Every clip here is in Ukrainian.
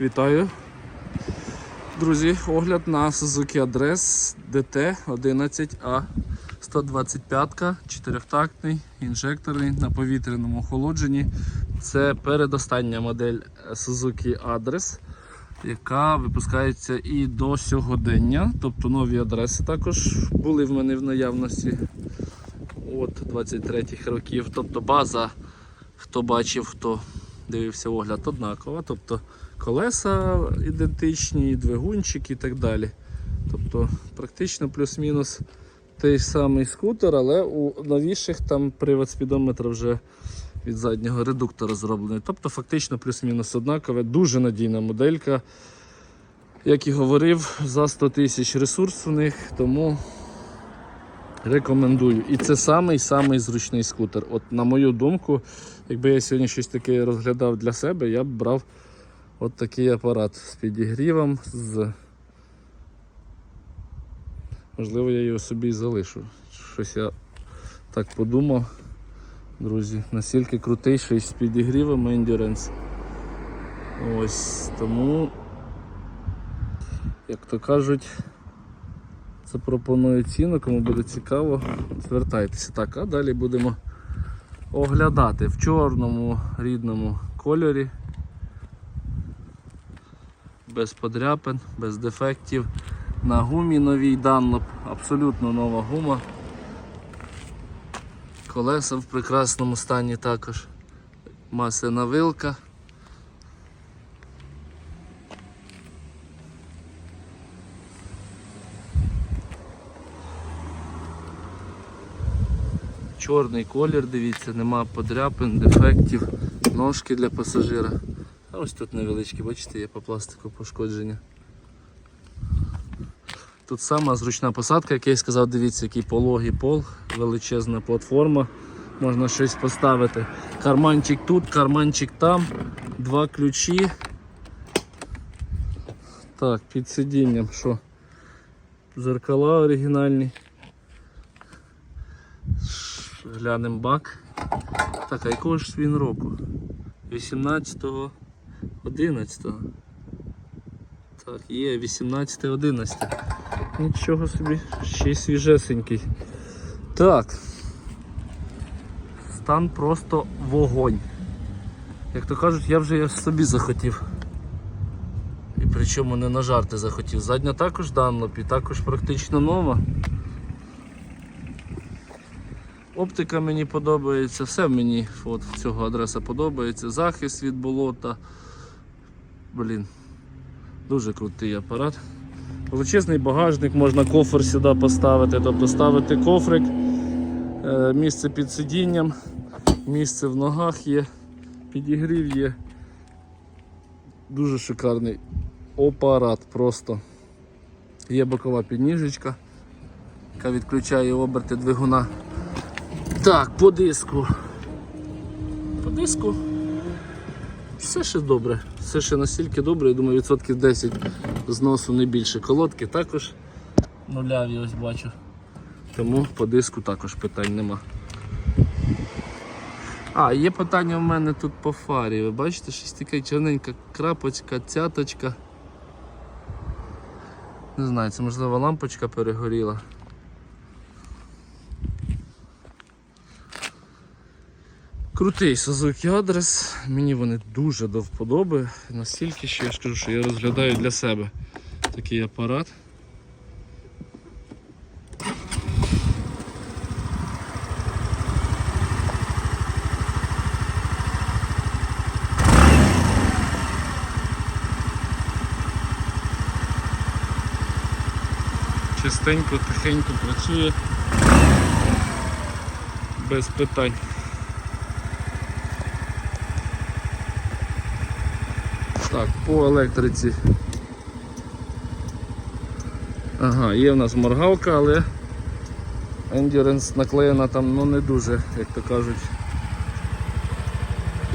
Вітаю. Друзі, огляд на Suzuki Address DT 11A 125 чотирьохтактний, інжекторний на повітряному охолодженні. Це передостання модель Suzuki Address, яка випускається і до сьогодення. Тобто нові адреси також були в мене в наявності от 23-х років. Тобто база, хто бачив, хто дивився огляд, однакова. Тобто колеса ідентичні, двигунчик і так далі. Тобто практично плюс-мінус той самий скутер, але у новіших там привод спідометра вже від заднього редуктора зроблений. Тобто фактично плюс-мінус однакове, дуже надійна моделька. Як і говорив, за 100 тисяч ресурс у них, тому рекомендую. І це самий самий зручний скутер. От на мою думку, якби я сьогодні щось таке розглядав для себе, я б брав от такий апарат з підігрівом. з Можливо, я його собі залишу. Щось я так подумав. Друзі, настільки крутий, що з підігрівом Endurance. Ось тому, як то кажуть, запропоную ціну, кому буде цікаво, звертайтеся. Так, а далі будемо оглядати в чорному рідному кольорі. Без подряпин, без дефектів. На гумі новій Dunlop, абсолютно нова гума. Колеса в прекрасному стані також. Масляна вилка. Чорний колір, дивіться, нема подряпин, дефектів, ножки для пасажира. А ось тут невеличкі, бачите, є по пластику пошкодження. Тут сама зручна посадка, як я й сказав, дивіться, який пологий пол, величезна платформа, можна щось поставити. Карманчик тут, карманчик там, два ключі. Так, під сидінням що? Зеркала оригінальні. Глянемо бак. Так, а якого ж він року? 18-го, 11-го. Так, є 18 11 Нічого собі, ще й свіжесенький. Так. Стан просто вогонь. Як то кажуть, я вже собі захотів. І причому не на жарти захотів. Задня також Dunlop і також практично нова. Оптика мені подобається, все мені от, цього адреса подобається. Захист від болота. Блін, дуже крутий апарат. Величезний багажник, можна кофр сюди поставити, тобто ставити кофрик, е, місце під сидінням, місце в ногах є, підігрів є. Дуже шикарний апарат просто. Є бокова підніжечка, яка відключає оберти двигуна. Так, по диску. По диску. Все ще добре, все ще настільки добре, я думаю, відсотків 10 зносу не більше. Колодки також нуляві ось бачу. Тому по диску також питань нема. А, є питання в мене тут по фарі. Ви бачите, щось таке чорненька крапочка, цяточка. Не знаю, це можливо лампочка перегоріла. Крутий Suzuki адрес, мені вони дуже до вподоби, настільки що я ж кажу, що я розглядаю для себе такий апарат. Чистенько, тихенько працює без питань. Так, по електриці. Ага, є в нас моргалка, але Endurance наклеєна там ну не дуже, як то кажуть.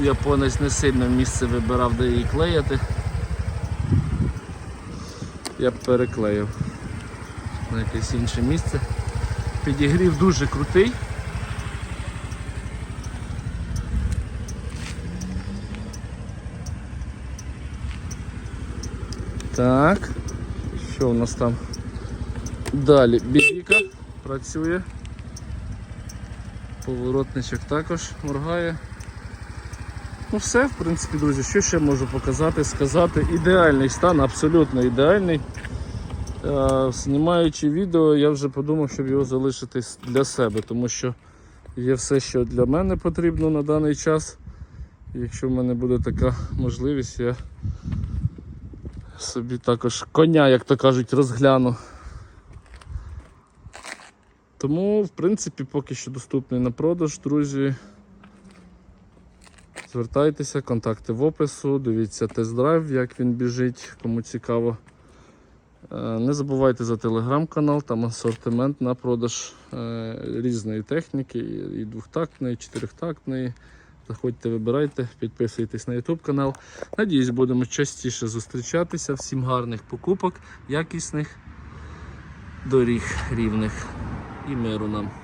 Японець не сильно місце вибирав, де її клеїти. Я переклеїв на якесь інше місце. Підігрів дуже крутий. Так. Що у нас там? Далі бібіка працює. Поворотничок також моргає. Ну все, в принципі, друзі, що ще можу показати, сказати. Ідеальний стан, абсолютно ідеальний. Е, Знімаючи відео, я вже подумав, щоб його залишити для себе, тому що є все, що для мене потрібно на даний час. Якщо в мене буде така можливість, я собі також коня, як то кажуть, розгляну. Тому, в принципі, поки що доступний на продаж, друзі. Звертайтеся, контакти в опису, дивіться тест-драйв, як він біжить, кому цікаво. Е, Не забувайте за телеграм-канал, там асортимент на продаж е, різної техніки, і двохтактної, і чотирьохтактної. Заходьте, вибирайте, підписуйтесь на YouTube канал. Надіюсь, будемо частіше зустрічатися. Всім гарних покупок, якісних доріг рівних і миру нам.